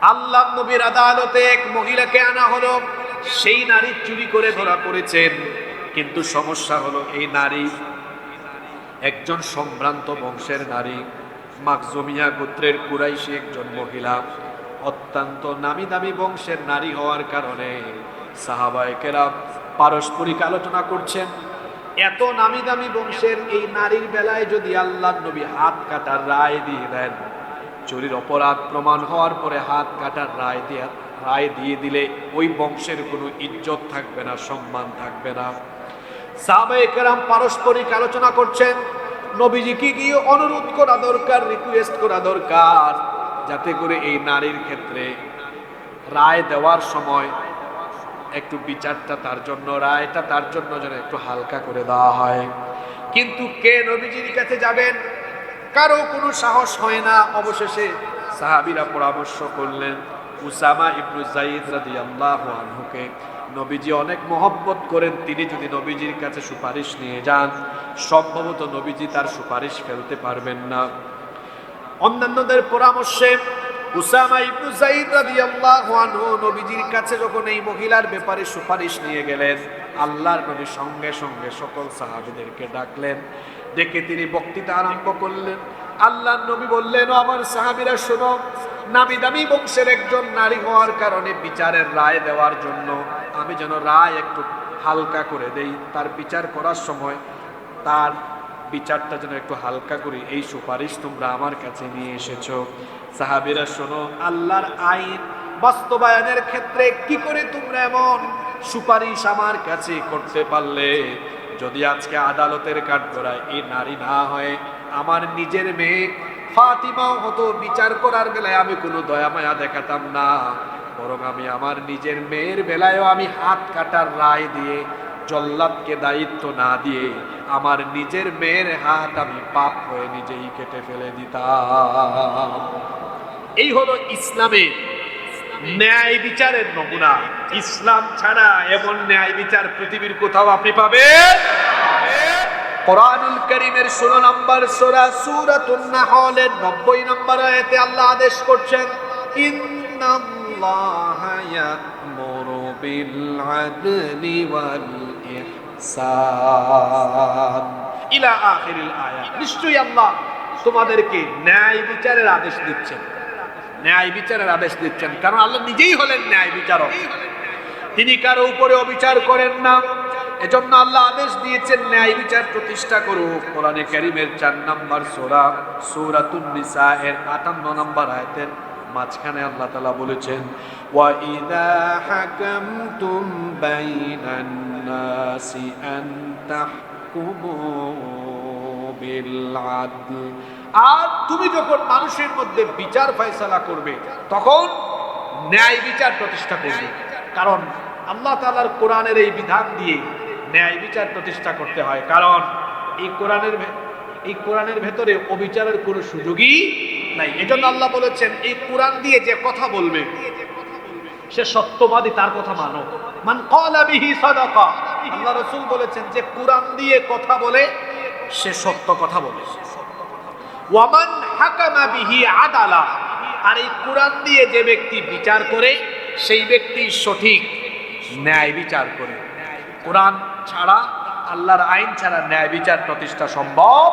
আল্লাহ নবীর আদালতে এক মহিলাকে আনা হলো। সেই নারী চুরি করে ধরা পড়েছেন। কিন্তু সমস্যা হলো এই নারী একজন সম্ভ্রান্ত বংশের নারী। মাকজমিয়া গোত্রের কুরাইশি একজন মহিলা। অত্যন্ত নামি দামি বংশের নারী হওয়ার কারণে সাহাবায়কেরা পারস্পরিক আলোচনা করছেন। এত নামি দামি বংশের এই নারীর বেলায় যদি আল্লাহ নবী হাত কাটার রায় দিয়ে দেন চুরির অপরাধ প্রমাণ হওয়ার পরে হাত কাটার রায় দিয়ে রায় দিয়ে দিলে ওই বংশের কোনো ইজ্জত থাকবে না, সম্মান থাকবে না। সাহাবায়ে কেরাম পারস্পরিক আলোচনা করছেন নবীজিকে গিয়ে অনুরোধ করা দরকার রিকোয়েস্ট করা দরকার, যাতে করে এই নারীর ক্ষেত্রে রায় দেওয়ার সময় একটু বিচারটা তার জন্য, রায়টা তার জন্য যেন একটু হালকা করে দেওয়া হয়। কিন্তু কে নবীজির কাছে যাবেন? কারও কোনো সাহস হয় না। অবশেষে সাহাবীরা পরামর্শ করলেন, উসামা ইবনু জাইদ রাদিয়াল্লাহু আনহুকে, নবীজি অনেক মহব্বত করেন, তিনি যদি নবীজির কাছে সুপারিশ নিয়ে যান, সম্ভবত নবীজি তার সুপারিশ ফেলতে পারবেন না। অন্যান্যদের পরামর্শে উসামা ইবনু যায়েদ রাদিয়াল্লাহু আনহু নবীজির কাছে যখন এই মহিলার ব্যাপারে সুপারিশ নিয়ে গেলেন, আল্লাহর নবী সঙ্গে সঙ্গে সকল সাহাবীদেরকে ডাকলেন ডেকে তিনি বক্তৃতা আরম্ভ করলেন। আল্লাহর নবী বললেন আমার সাহাবীরা, শোনো নামি দামি বংশের একজন নারী হওয়ার কারণে বিচারের রায় দেওয়ার জন্য আমি যেন রায় একটু হালকা করে দেই। তার বিচার করার সময় তার বিচারটা যেন একটু হালকা করি। এই সুপারিশ তোমরা আমার কাছে নিয়ে এসেছ। সাহাবিরা, শোনো, আল্লাহর আইন বাস্তবায়নের ক্ষেত্রে কি করে তোমরা এমন সুপারিশ আমার কাছে করতে পারলে? যদি আজকে আদালতের কাঠগড়ায় এই নারী না হয়, আমার নিজের মেয়ে ফাতিমাও হতো, বিচার করার বেলায় আমি কোনো দয়া মায়া দেখাতাম না। বরং আমি আমার নিজের মেয়ের বেলায়ও আমি হাত কাটার রায় দিয়ে, জল্লাদকে দায়িত্ব না দিয়ে, আমার নিজের মেয়ের হাত আমি পাপ হয়ে নিজেই কেটে ফেলে দিতাম। এই হলো ইসলামের ন্যায় বিচারের নমুনা। ইসলাম ছাড়া এমন ন্যায় বিচার পৃথিবীর কোথাও আপনি পাবেন? কোরআনুল করিমের ষোলো নম্বর সোরা সুরাতুন নাহলের নব্বই নম্বর আয়াতে আল্লাহ আদেশ করছেন, ইন্নাল্লাহা ইয়া'মুরু বিল আদলি ইলা আখিরিল আয়াত। নিশ্চয়ই আল্লাহ তোমাদেরকে ন্যায় বিচারের আদেশ দিচ্ছেন। ন্যায় বিচারের আদেশ দিচ্ছেন। কারণ আল্লাহ নিজেই হলেন ন্যায় বিচারক। তিনি কারও উপরে অবিচার করেন না। এজন্য আল্লাহ আদেশ দিয়েছেন, ন্যায় বিচার প্রতিষ্ঠা করুক। কোরআনে কারিমের চার নম্বর সোরা, সূরাতুন নিসা এর আটান্ন নম্বর আয়তের মাঝখানে আল্লাহ তাআলা বলেছেন, ওয়া ইদা হাকামতুম বাইনান নাসি আন তাহকুমু বিল আদল। আর তুমি যখন মানুষের মধ্যে বিচার ফয়সালা করবে, তখন ন্যায় বিচার প্রতিষ্ঠা করবে। কারণ আল্লাহ তাআলার কোরআনের এই বিধান দিয়ে ন্যায় বিচার প্রতিষ্ঠা করতে হয়। কারণ এই কোরআনের এই কোরআনের ভেতরে অবিচারের কোনো সুযোগই নাই। এজন্য আল্লাহ বলেছেন, এই কোরআন দিয়ে যে কথা বলবে, সে সত্যবাদী তার কথা মানো। মান ক্বালা বিহি সাদাকা। আল্লাহ রাসূল বলেছেন, যে কোরআন দিয়ে কথা বলে, সে সত্য কথা বলে। ওয়ামান হাকামা বিহি আদালা। আর এই কোরআন দিয়ে যে ব্যক্তি বিচার করে, সেই ব্যক্তি সঠিক ন্যায় বিচার করে। কোরআন ছাড়া, আল্লাহর আইন ছাড়া ন্যায় বিচার প্রতিষ্ঠা সম্ভব